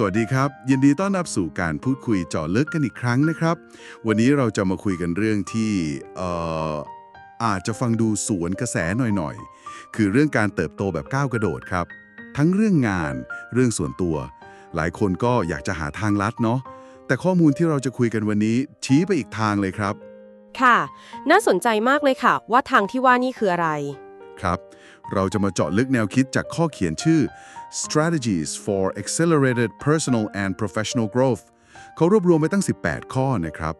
สวัสดีครับ ยินดีต้อนรับสู่การพูดคุยเจาะลึกกันอีกครั้งนะครับ วันนี้เราจะมาคุยกันเรื่องที่เอ่ออาจจะฟังดูสวนกระแสหน่อยๆ คือเรื่องการเติบโตแบบก้าวกระโดดครับ ทั้งเรื่องงาน เรื่องส่วนตัว หลายคนก็อยากจะหาทางลัดเนาะแต่ข้อมูลที่เราจะคุยกันวันนี้ชี้ไปอีกทางเลยครับ ค่ะ น่าสนใจมากเลยค่ะ ว่าทางที่ว่านี่คืออะไร ครับ เราจะมาเจาะลึกแนวคิดจากข้อเขียนชื่อ strategies for accelerated personal and professional growth เขารวบรวมไปตั้ง 18 ข้อนะครับ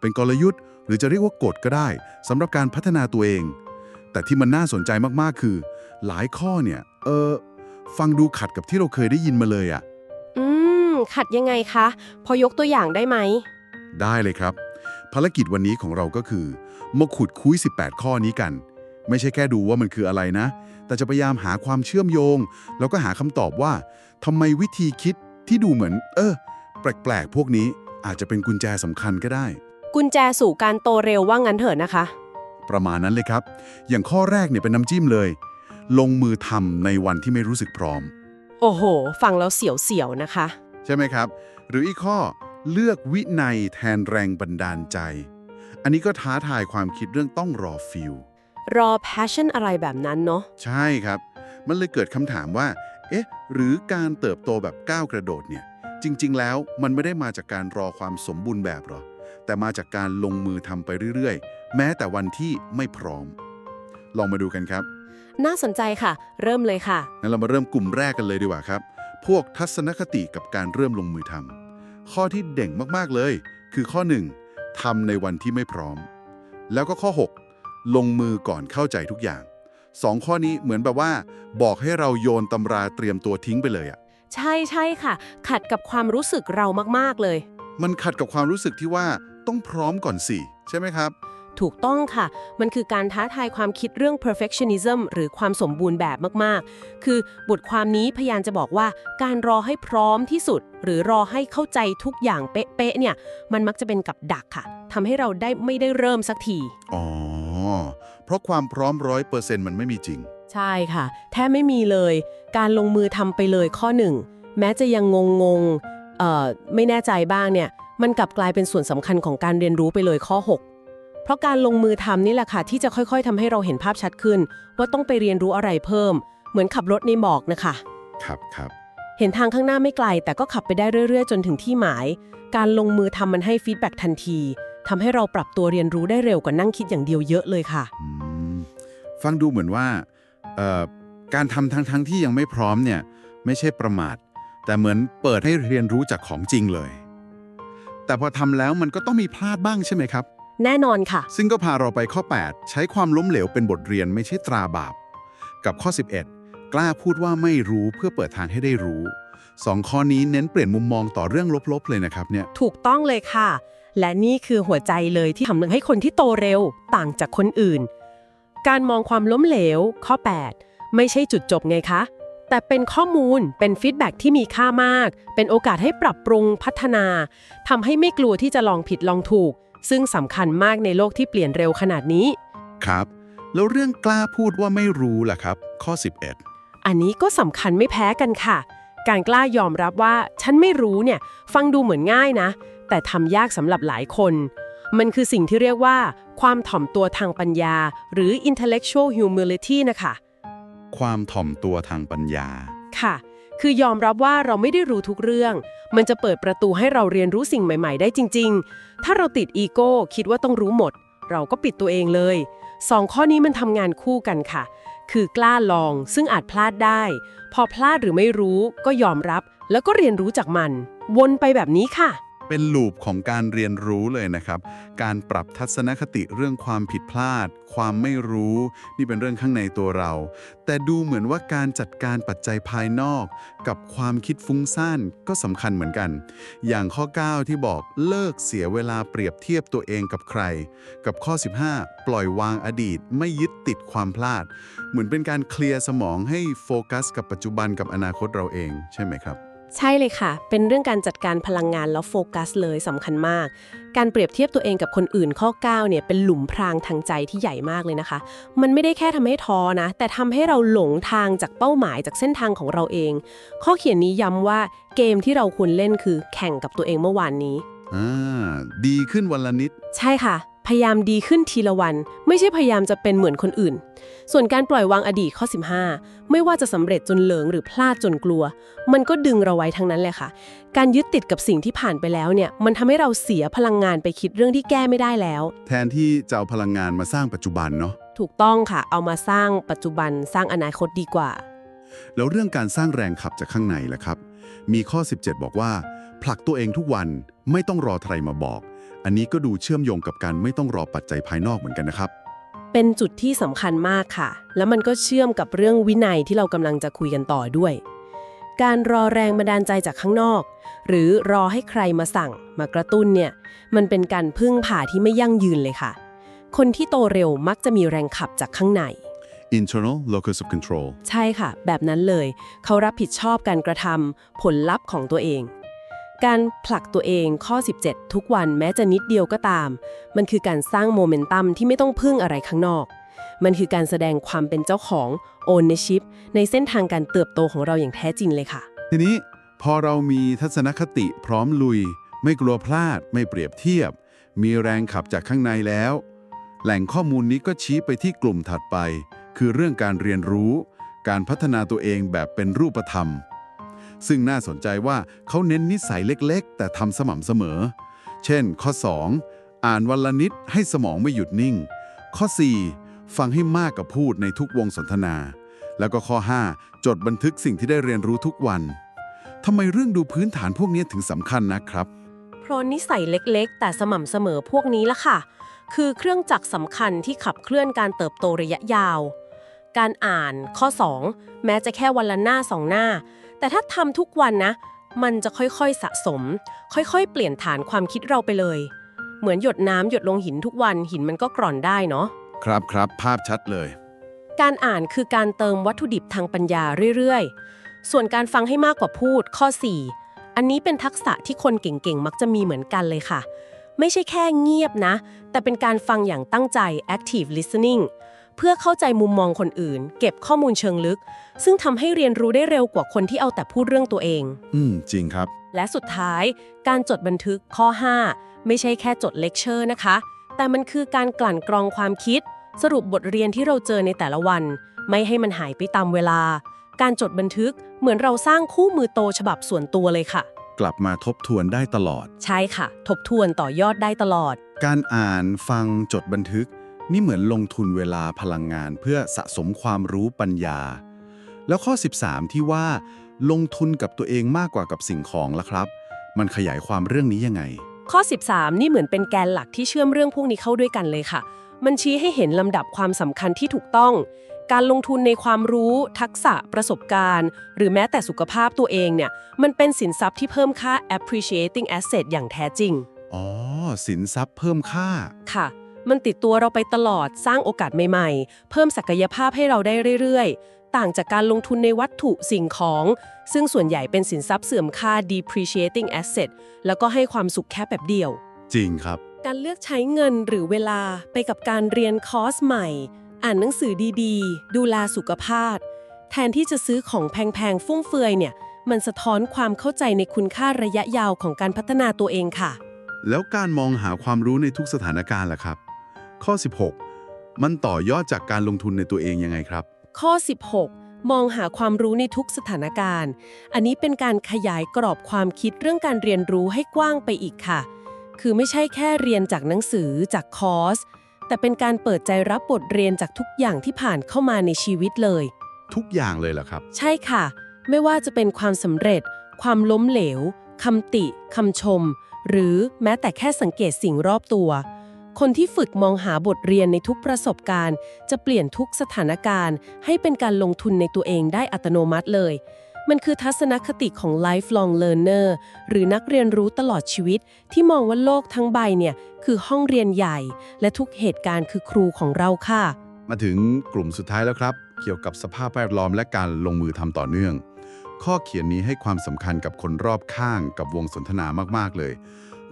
เป็นกลยุทธ์หรือจะเรียกว่ากฎก็ได้สำหรับการพัฒนาตัวเอง แต่ที่มันน่าสนใจมากๆคือ หลายข้อเนี่ย เออ ฟังดูขัดกับที่เราเคยได้ยินมาเลยอะอืม ขัดยังไงคะ พอยกตัวอย่างได้ไหม ได้เลยครับ ภารกิจวันนี้ของเราก็คือมาขุดคุย 18 ข้อนี้กัน ไม่ใช่แค่ดูว่ามันคืออะไรนะ แต่จะพยายามหาความเชื่อมโยง แล้วก็หาคำตอบว่าทำไมวิธีคิดที่ดูเหมือน เออ แปลกๆ พวกนี้อาจจะเป็นกุญแจสำคัญก็ได้ กุญแจสู่การโตเร็วว่างั้นเถอะนะคะ ประมาณนั้นเลยครับ อย่างข้อแรกเนี่ยเป็นน้ำจิ้มเลย ลงมือทำในวันที่ไม่รู้สึกพร้อม โอ้โห ฟังแล้วเสียวๆนะคะ ใช่ไหมครับ หรืออีกข้อเลือกวินัยแทนแรงบันดาลใจ อันนี้ก็ท้าทายความคิดเรื่องต้องรอฟิล รอ passion อะไรแบบนั้นเนาะใช่ครับ มันเลยเกิดคำถามว่า เอ๊ะ หรือการเติบโตแบบก้าวกระโดดเนี่ย จริง ๆ แล้วมันไม่ได้มาจากการรอความสมบูรณ์แบบหรอ แต่มาจากการลงมือทำไปเรื่อย ๆ แม้แต่วันที่ไม่พร้อม ลองมาดูกันครับ น่าสนใจค่ะ เริ่มเลยค่ะงั้นเรามาเริ่มกลุ่มแรกกันเลยดีกว่าครับ พวกทัศนคติกับการเริ่มลงมือทำข้อที่เด่งมากๆเลย คือข้อ 1. ทำในวันที่ไม่พร้อม แล้วก็ข้อ 6. ลงมือก่อนเข้าใจทุกอย่างสองข้อนี้เหมือนแบบว่า บอกให้เราโยนตำราเตรียมตัวทิ้งไปเลยอะใช่ใช่ค่ะ ขัดกับความรู้สึกเรามากๆเลย มันขัดกับความรู้สึกที่ว่าต้องพร้อมก่อนสิ ใช่ไหมครับ ถูกต้องค่ะ มันคือการท้าทายความคิดเรื่อง perfectionism หรือความสมบูรณ์แบบมาก ๆ คือบทความนี้พยายามจะบอกว่า การรอให้พร้อมที่สุด หรือรอให้เข้าใจทุกอย่างเป๊ะ ๆ เนี่ย มันมักจะเป็นกับดักค่ะทำให้เราได้ไม่ได้เริ่มสักที อ๋อ เพราะความพร้อมร้อยเปอร์เซ็นต์มันไม่มีจริง ใช่ค่ะ แทบไม่มีเลย การลงมือทำไปเลยข้อหนึ่ง แม้จะยังงงงๆเอ่อไม่แน่ใจบ้างเนี่ย มันกลับกลายเป็นส่วนสำคัญของการเรียนรู้ไปเลยข้อ 6 เพราะการลงมือทำนี่แหละค่ะที่จะค่อยๆทำให้เราเห็นภาพชัดขึ้น ว่าต้องไปเรียนรู้อะไรเพิ่ม เหมือนขับรถในหมอกนะคะ ครับครับ เห็นทางข้างหน้าไม่ไกล แต่ก็ขับไปได้เรื่อยๆ จนถึงที่หมาย การลงมือทำมันให้ฟีดแบ็กทันทีทำให้เราปรับตัวเรียนรู้ได้เร็วกว่านั่งคิดอย่างเดียวเยอะเลยค่ะอืมฟังดูเหมือนว่าเอ่อการทำทั้งทั้งที่ยังไม่พร้อมเนี่ยไม่ใช่ประมาท แต่เหมือนเปิดให้เรียนรู้จากของจริงเลย แต่พอทำแล้วมันก็ต้องมีพลาดบ้างใช่ไหมครับ แน่นอนค่ะ ซึ่งก็พาเราไปข้อ 8 ใช้ความล้มเหลวเป็นบทเรียนไม่ใช่ตราบาป กับข้อ 11 กล้าพูดว่าไม่รู้เพื่อเปิดทางให้ได้รู้สองข้อนี้เน้นเปลี่ยนมุมมองต่อเรื่องลบๆเลยนะครับเนี่ย ถูกต้องเลยค่ะ และนี่คือหัวใจเลยที่ทำให้คนที่โตเร็วต่างจากคนอื่น การมองความล้มเหลว ข้อ 8 ไม่ใช่จุดจบไงคะ แต่เป็นข้อมูลเป็นฟีดแบ็กที่มีค่ามาก เป็นโอกาสให้ปรับปรุงพัฒนาทำให้ไม่กลัวที่จะลองผิดลองถูก ซึ่งสำคัญมากในโลกที่เปลี่ยนเร็วขนาดนี้ ครับ แล้วเรื่องกล้าพูดว่าไม่รู้ล่ะครับ ข้อ 11 อันนี้ก็สำคัญไม่แพ้กันค่ะ การกล้ายอมรับว่าฉันไม่รู้เนี่ย ฟังดูเหมือนง่ายนะ แต่ทำยากสำหรับหลายคน มันคือสิ่งที่เรียกว่า ความถ่อมตัวทางปัญญา หรือ intellectual humility นะคะ ความถ่อมตัวทางปัญญา ค่ะ คือยอมรับว่าเราไม่ได้รู้ทุกเรื่อง มันจะเปิดประตูให้เราเรียนรู้สิ่งใหม่ ๆ ได้จริง ๆ ถ้าเราติดอีโก้คิดว่าต้องรู้หมด เราก็ปิดตัวเองเลยสองข้อนี้มันทำงานคู่กันค่ะ คือกล้าลองซึ่งอาจพลาดได้ พอพลาดหรือไม่รู้ก็ยอมรับ แล้วก็เรียนรู้จากมัน วนไปแบบนี้ค่ะ เป็นลูปของการเรียนรู้เลยนะครับ การปรับทัศนคติเรื่องความผิดพลาด ความไม่รู้ นี่เป็นเรื่องข้างในตัวเรา แต่ดูเหมือนว่าการจัดการปัจจัยภายนอก กับความคิดฟุ้งซ่านก็สำคัญเหมือนกัน อย่างข้อ 9 ที่บอกเลิกเสียเวลาเปรียบเทียบตัวเองกับใคร กับข้อ 15 ปล่อยวางอดีต ไม่ยึดติดความพลาด เหมือนเป็นการเคลียร์สมองให้โฟกัส กับปัจจุบันกับอนาคตเราเอง ใช่ไหมครับ ใช่เลยค่ะ เป็นเรื่องการจัดการพลังงานแล้วโฟกัสเลยสำคัญมาก การเปรียบเทียบตัวเองกับคนอื่นข้อ 9 เนี่ยเป็นหลุมพรางทางใจที่ใหญ่มากเลยนะคะ มันไม่ได้แค่ทำให้ท้อนะ แต่ทำให้เราหลงทางจากเป้าหมายจากเส้นทางของเราเอง ข้อเขียนนี้ย้ำว่าเกมที่เราควรเล่นคือแข่งกับตัวเองเมื่อวานนี้ อ่า ดีขึ้นวันละนิด ใช่ค่ะ พยายามดีขึ้นทีละวัน ไม่ใช่พยายามจะเป็นเหมือนคนอื่น ส่วนการปล่อยวางอดีตข้อ 15 ไม่ว่าจะสำเร็จจนเหลิงหรือพลาดจนกลัว มันก็ดึงเราไว้ทั้งนั้นแหละค่ะ การยึดติดกับสิ่งที่ผ่านไปแล้วเนี่ย มันทำให้เราเสียพลังงานไปคิดเรื่องที่แก้ไม่ได้แล้ว แทนที่จะเอาพลังงานมาสร้างปัจจุบันเนาะ ถูกต้องค่ะ เอามาสร้างปัจจุบันสร้างอนาคตดีกว่า แล้วเรื่องการสร้างแรงขับจากข้างในล่ะครับ มีข้อ 17 บอกว่า ผลักตัวเองทุกวันไม่ต้องรอใครมาบอก อันนี้ก็ดูเชื่อมโยงกับการไม่ต้องรอปัจจัยภายนอกเหมือนกันนะครับ เป็นจุดที่สำคัญมากค่ะ แล้วมันก็เชื่อมกับเรื่องวินัยที่เรากำลังจะคุยกันต่อด้วย การรอแรงบันดาลใจจากข้างนอก หรือรอให้ใครมาสั่ง มากระตุ้นเนี่ย มันเป็นการพึ่งผ่าที่ไม่ยั่งยืนเลยค่ะ คนที่โตเร็วมักจะมีแรงขับจากข้างใน internal locus of control ใช่ค่ะ แบบนั้นเลย เขารับผิดชอบการกระทำผลลัพธ์ของตัวเอง การผลักตัวเองข้อ 17 ทุกวันแม้จะนิดเดียวก็ตาม มันคือการสร้างโมเมนตัมที่ไม่ต้องพึ่งอะไรข้างนอก มันคือการแสดงความเป็นเจ้าของ ownership ในเส้นทางการเติบโตของเราอย่างแท้จริงเลยค่ะ ทีนี้พอเรามีทัศนคติพร้อมลุย ไม่กลัวพลาด ไม่เปรียบเทียบ มีแรงขับจากข้างในแล้ว แหล่งข้อมูลนี้ก็ชี้ไปที่กลุ่มถัดไป คือเรื่องการเรียนรู้ การพัฒนาตัวเองแบบเป็นรูปธรรม ซึ่งน่าสนใจว่าเขาเน้นนิสัยเล็กๆ แต่ทำสม่ำเสมอ เช่น ข้อ 2 อ่านวันละนิดให้สมองไม่หยุดนิ่ง ข้อ 4 ฟังให้มากกับพูดในทุกวงสนทนา แล้วก็ข้อ 5 จดบันทึกสิ่งที่ได้เรียนรู้ทุกวันทำไมเรื่องดูพื้นฐานพวกนี้ถึงสำคัญนะครับ เพราะนิสัยเล็กๆ แต่สม่ำเสมอพวกนี้ละค่ะ คือเครื่องจักรสำคัญที่ขับเคลื่อนการเติบโตระยะยาว การอ่านข้อ 2 แม้จะแค่วันละหน้าสองหน้า แต่ถ้าทำทุกวันนะ มันจะค่อยๆสะสม ค่อยๆ เปลี่ยนฐานความคิดเราไปเลย เหมือนหยดน้ำหยดลงหินทุกวันหินมันก็กร่อนได้เนาะครับครับภาพชัดเลย การอ่านคือการเติมวัตถุดิบทางปัญญาเรื่อยๆ ส่วนการฟังให้มากกว่าพูดข้อ 4 อันนี้เป็นทักษะที่คนเก่งๆ มักจะมีเหมือนกันเลยค่ะ ไม่ใช่แค่เงียบนะ แต่เป็นการฟังอย่างตั้งใจ active listening เพื่อเข้าใจมุมมองคนอื่น เก็บข้อมูลเชิงลึก ซึ่งทำให้เรียนรู้ได้เร็วกว่าคนที่เอาแต่พูดเรื่องตัวเอง อืม จริงครับ และสุดท้าย การจดบันทึกข้อ 5 ไม่ใช่แค่จดเลคเชอร์นะคะ แต่มันคือการกลั่นกรองความคิด สรุปบทเรียนที่เราเจอในแต่ละวัน ไม่ให้มันหายไปตามเวลา การจดบันทึกเหมือนเราสร้างคู่มือโตฉบับส่วนตัวเลยค่ะ กลับมาทบทวนได้ตลอด ใช่ค่ะ ทบทวนต่อยอดได้ตลอด การอ่านฟังจดบันทึก นี่เหมือนลงทุนเวลาพลังงานเพื่อสะสมความรู้ปัญญา แล้วข้อ 13 ที่ว่า ลงทุนกับตัวเองมากกว่ากับสิ่งของละครับ มันขยายความเรื่องนี้ยังไง ข้อ 13 นี่เหมือนเป็นแกนหลักที่เชื่อมเรื่องพวกนี้เข้าด้วยกันเลยค่ะ มันชี้ให้เห็นลำดับความสำคัญที่ถูกต้อง การลงทุนในความรู้ ทักษะ ประสบการณ์ หรือแม้แต่สุขภาพตัวเองเนี่ย มันเป็นสินทรัพย์ที่เพิ่มค่า appreciating asset อย่างแท้จริง อ๋อ สินทรัพย์เพิ่มค่า ค่ะ มันติดตัวเราไปตลอดสร้างโอกาสใหม่ๆ เพิ่มศักยภาพให้เราได้เรื่อยๆ ต่างจากการลงทุนในวัตถุสิ่งของ ซึ่งส่วนใหญ่เป็นสินทรัพย์เสื่อมค่า depreciating asset แล้วก็ให้ความสุขแค่แบบเดียว จริงครับ การเลือกใช้เงินหรือเวลาไปกับการเรียนคอร์สใหม่ อ่านหนังสือดีๆ ดูแลสุขภาพ แทนที่จะซื้อของแพงๆฟุ่มเฟือยเนี่ยมันสะท้อนความเข้าใจในคุณค่าระยะยาวของการพัฒนาตัวเองค่ะ แล้วการมองหาความรู้ในทุกสถานการณ์ล่ะครับ ข้อ 16 มันต่อยอดจากการลงทุนในตัวเองยังไงครับ ข้อ 16 มองหาความรู้ในทุกสถานการณ์ อันนี้เป็นการขยายกรอบความคิดเรื่องการเรียนรู้ให้กว้างไปอีกค่ะ คือไม่ใช่แค่เรียนจากหนังสือจากคอร์ส แต่เป็นการเปิดใจรับบทเรียนจากทุกอย่างที่ผ่านเข้ามาในชีวิตเลย ทุกอย่างเลยเหรอครับ ใช่ค่ะ ไม่ว่าจะเป็นความสำเร็จ ความล้มเหลวคำติคำชม หรือแม้แต่แค่สังเกตสิ่งรอบตัว คนที่ฝึกมองหาบทเรียนในทุกประสบการณ์ จะเปลี่ยนทุกสถานการณ์ ให้เป็นการลงทุนในตัวเองได้อัตโนมัติเลย มันคือทัศนคติของ lifelong learner หรือนักเรียนรู้ตลอดชีวิต ที่มองว่าโลกทั้งใบเนี่ยคือห้องเรียนใหญ่ และทุกเหตุการณ์คือครูของเราค่ะ มาถึงกลุ่มสุดท้ายแล้วครับ เกี่ยวกับสภาพแวดล้อมและการลงมือทำต่อเนื่อง ข้อเขียนนี้ให้ความสำคัญกับคนรอบข้างกับวงสนทนามากๆเลย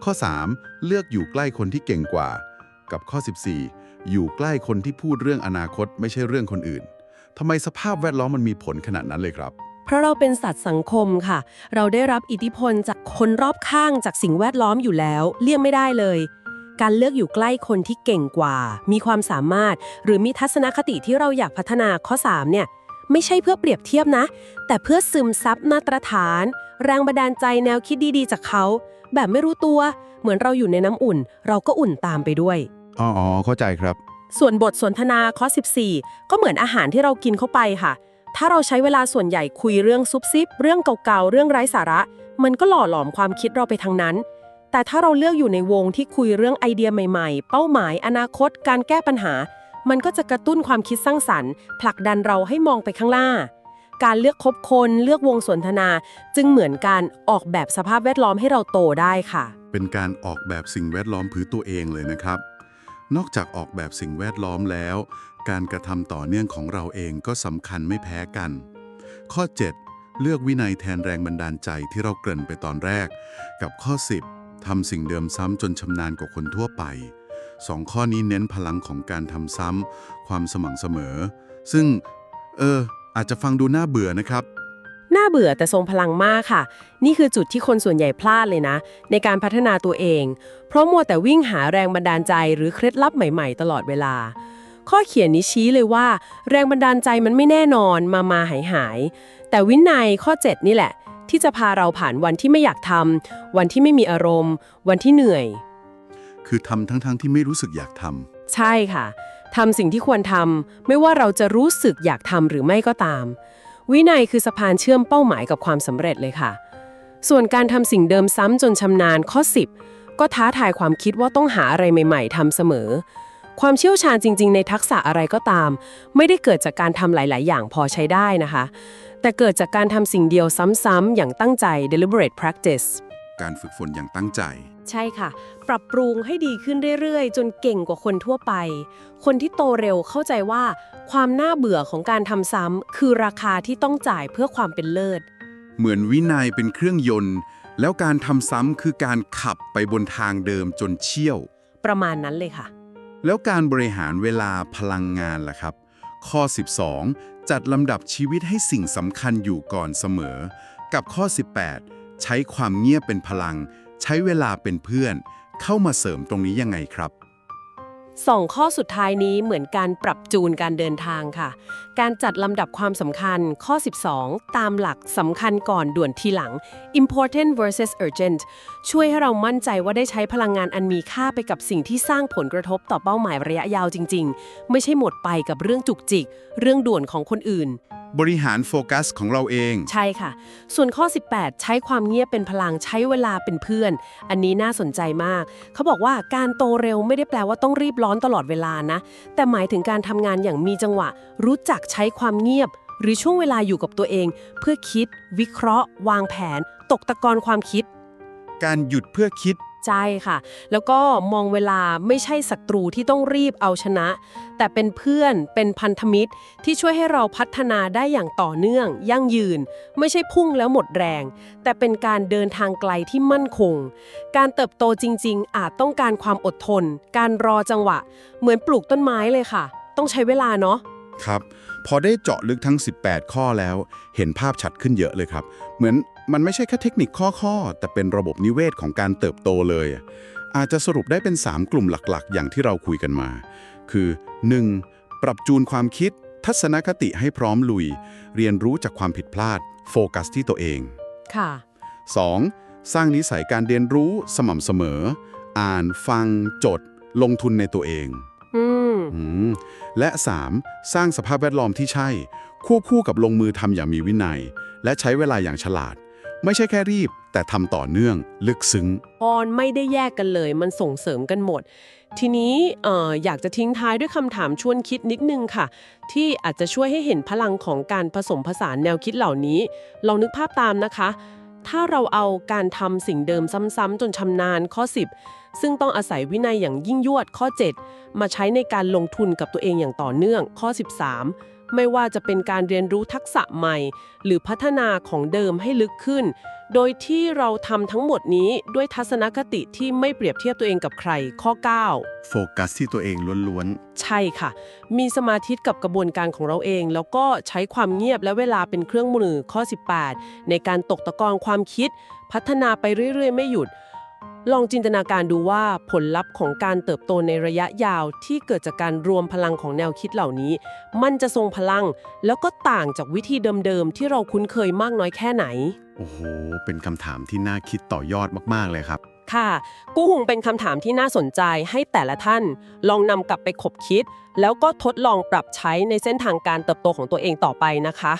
ข้อ 3 เลือกอยู่ใกล้คนที่เก่งกว่า กับข้อ 14 อยู่ใกล้คนที่พูดเรื่องอนาคตไม่ใช่เรื่องคนอื่นทำไมสภาพแวดล้อมมันมีผลขนาดนั้นเลยครับ เพราะเราเป็นสัตว์สังคมค่ะ เราได้รับอิทธิพลจากคนรอบข้างจากสิ่งแวดล้อมอยู่แล้ว เลี่ยงไม่ได้เลย การเลือกอยู่ใกล้คนที่เก่งกว่า มีความสามารถ หรือมีทัศนคติที่เราอยากพัฒนาข้อ 3 เนี่ยไม่ใช่เพื่อเปรียบเทียบนะ แต่เพื่อซึมซับมาตรฐาน แรงบันดาลใจแนวคิดดีๆ จากเขา แบบไม่รู้ตัว เหมือนเราอยู่ในน้ำอุ่น เราก็อุ่นตามไปด้วย อ๋ออเข้าใจครับ ส่วนบทสนทนาข้อ 14 ก็เหมือนอาหารที่เรากินเข้าไปค่ะ ถ้าเราใช้เวลาส่วนใหญ่คุยเรื่องซุบซิบ เรื่องเก่าๆ เรื่องไร้สาระ มันก็หล่อหลอมความคิดเราไปทางนั้น แต่ถ้าเราเลือกอยู่ในวงที่คุยเรื่องไอเดียใหม่ๆ เป้าหมาย อนาคต การแก้ปัญหา มันก็จะกระตุ้นความคิดสร้างสรรค์ ผลักดันเราให้มองไปข้างหน้า การเลือกคบคนเลือกวงสนทนา จึงเหมือนการออกแบบสภาพแวดล้อมให้เราโตได้ค่ะ เป็นการออกแบบสิ่งแวดล้อมผือตัวเองเลยนะครับ นอกจากออกแบบสิ่งแวดล้อมแล้ว การกระทำต่อเนื่องของเราเองก็สำคัญไม่แพ้กัน ข้อ 7 เลือกวินัยแทนแรงบันดาลใจที่เราเกริ่นไปตอนแรก กับข้อ 10ทำสิ่งเดิมซ้ำจนชำนาญกว่าคนทั่วไปสองข้อนี้เน้นพลังของการทำซ้ำความสม่ำเสมอ ซึ่ง เออ อาจจะฟังดูน่าเบื่อนะครับ น่าเบื่อแต่ทรงพลังมากค่ะ นี่คือจุดที่คนส่วนใหญ่พลาดเลยนะ ในการพัฒนาตัวเอง เพราะมัวแต่วิ่งหาแรงบันดาลใจหรือเคล็ดลับใหม่ ๆ ตลอดเวลา ข้อเขียนนี้ชี้เลยว่า แรงบันดาลใจมันไม่แน่นอนมามาหายหายๆแต่วินัยข้อ 7 นี่แหละ ที่จะพาเราผ่านวันที่ไม่อยากทำวันที่ไม่มีอารมณ์ วันที่เหนื่อย คือทำทั้งๆที่ไม่รู้สึกอยากทำใช่ค่ะทำสิ่งที่ควรทำไม่ว่าเราจะรู้สึกอยากทำหรือไม่ก็ตาม วินัยคือสะพานเชื่อมเป้าหมายกับความสำเร็จเลยค่ะ ส่วนการทำสิ่งเดิมซ้ำจนชำนาญข้อ 10 ก็ท้าทายความคิดว่าต้องหาอะไรใหม่ๆทำเสมอ ความเชี่ยวชาญจริง ๆ ในทักษะอะไรก็ตาม ไม่ได้เกิดจากการทำหลาย ๆ อย่างพอใช้ได้นะคะ แต่เกิดจากการทำสิ่งเดียวซ้ำๆอย่างตั้งใจ deliberate practice การฝึกฝนอย่างตั้งใจ ใช่ค่ะ ปรับปรุงให้ดีขึ้นเรื่อยๆ จนเก่งกว่าคนทั่วไป คนที่โตเร็วเข้าใจว่า ความน่าเบื่อของการทำซ้ำคือราคาที่ต้องจ่ายเพื่อความเป็นเลิศ เหมือนวินัยเป็นเครื่องยนต์ แล้วการทำซ้ำคือการขับไปบนทางเดิมจนเชี่ยว ประมาณนั้นเลยค่ะ แล้วการบริหารเวลาพลังงานล่ะครับ ข้อ 12 จัดลำดับชีวิตให้สิ่งสำคัญอยู่ก่อนเสมอ กับข้อ 18 ใช้ความเงียบเป็นพลัง ใช้เวลาเป็นเพื่อน เข้ามาเสริมตรงนี้ยังไงครับ สองข้อสุดท้ายนี้เหมือนการปรับจูนการเดินทางค่ะ การจัดลำดับความสำคัญข้อ 12 ตามหลักสำคัญก่อนด่วนทีหลัง important versus urgent ช่วยให้เรามั่นใจว่าได้ใช้พลังงานอันมีค่าไปกับสิ่งที่สร้างผลกระทบต่อเป้าหมายระยะยาวจริง ๆ ไม่ใช่หมดไปกับเรื่องจุกจิก เรื่องด่วนของคนอื่น บริหารโฟกัสของเราเอง ใช่ค่ะ ส่วนข้อ 18 ใช้ความเงียบเป็นพลังใช้เวลาเป็นเพื่อน อันนี้น่าสนใจมาก เขาบอกว่าการโตเร็วไม่ได้แปลว่าต้องรีบร้อนตลอดเวลานะ แต่หมายถึงการทำงานอย่างมีจังหวะ รู้จักใช้ความเงียบ หรือช่วงเวลาอยู่กับตัวเอง เพื่อคิด วิเคราะห์ วางแผน ตกตะกอนความคิด การหยุดเพื่อคิด ใช่ค่ะ แล้วก็มองเวลาไม่ใช่ศัตรูที่ต้องรีบเอาชนะ แต่เป็นเพื่อนเป็นพันธมิตรที่ช่วยให้เราพัฒนาได้อย่างต่อเนื่อง ยั่งยืน ไม่ใช่พุ่งแล้วหมดแรง แต่เป็นการเดินทางไกลที่มั่นคง การเติบโตจริง ๆ อาจต้องการความอดทน การรอจังหวะ เหมือนปลูกต้นไม้เลยค่ะ ต้องใช้เวลาเนาะครับพอได้เจาะลึกทั้ง 18 ข้อแล้ว เห็นภาพชัดขึ้นเยอะเลยครับ เหมือน มันไม่ใช่แค่เทคนิคข้อๆ แต่เป็นระบบนิเวศของการเติบโตเลย อาจจะสรุปได้เป็น 3 กลุ่มหลักๆ อย่างที่เราคุยกันมา คือ 1. ปรับจูนความคิด ทัศนคติให้พร้อมลุย เรียนรู้จากความผิดพลาด โฟกัสที่ตัวเอง ค่ะ 2. สร้างนิสัยการเรียนรู้สม่ำเสมอ อ่านฟัง จด ลงทุนในตัวเอง อืมอืมและ 3. สร้างสภาพแวดล้อมที่ใช่ ควบคู่กับลงมือทำอย่างมีวินัย และใช้เวลาอย่างฉลาด ไม่ใช่แค่รีบ แต่ทำต่อเนื่องลึกซึ้งพรไม่ได้แยกกันเลย มันส่งเสริมกันหมด ทีนี้เอออยากจะทิ้งท้ายด้วยคำถามชวนคิดนิดนึงค่ะ ที่อาจจะช่วยให้เห็นพลังของการผสมผสานแนวคิดเหล่านี้ ลองนึกภาพตามนะคะ ถ้าเราเอาการทำสิ่งเดิมซ้ำๆจนชำนาญข้อ 10 ซึ่งต้องอาศัยวินัยอย่างยิ่งยวดข้อ 7 มาใช้ในการลงทุนกับตัวเองอย่างต่อเนื่องข้อ 13 ไม่ว่าจะเป็นการเรียนรู้ทักษะใหม่ หรือพัฒนาของเดิมให้ลึกขึ้น โดยที่เราทำทั้งหมดนี้ด้วยทัศนคติที่ไม่เปรียบเทียบตัวเองกับใคร ข้อ 9 โฟกัสที่ตัวเองล้วนใช่ค่ะ มีสมาธิกับกระบวนการของเราเอง แล้วก็ใช้ความเงียบและเวลาเป็นเครื่องมือข้อ 18 ในการตกตะกอนความคิด พัฒนาไปเรื่อยๆ ไม่หยุด ลองจินตนาการดูว่าผลลัพธ์ของการเติบโตในระยะยาวที่เกิดจากการรวมพลังของแนวคิดเหล่านี้ มันจะทรงพลัง แล้วก็ต่างจากวิธีเดิมๆ ที่เราคุ้นเคยมากน้อยแค่ไหน โอ้โห เป็นคำถามที่น่าคิดต่อยอดมากๆเลยครับ ค่ะ กู้หงเป็นคำถามที่น่าสนใจให้แต่ละท่าน ลองนำกลับไปคบคิด แล้วก็ทดลองปรับใช้ในเส้นทางการเติบโตของตัวเองต่อไปนะคะ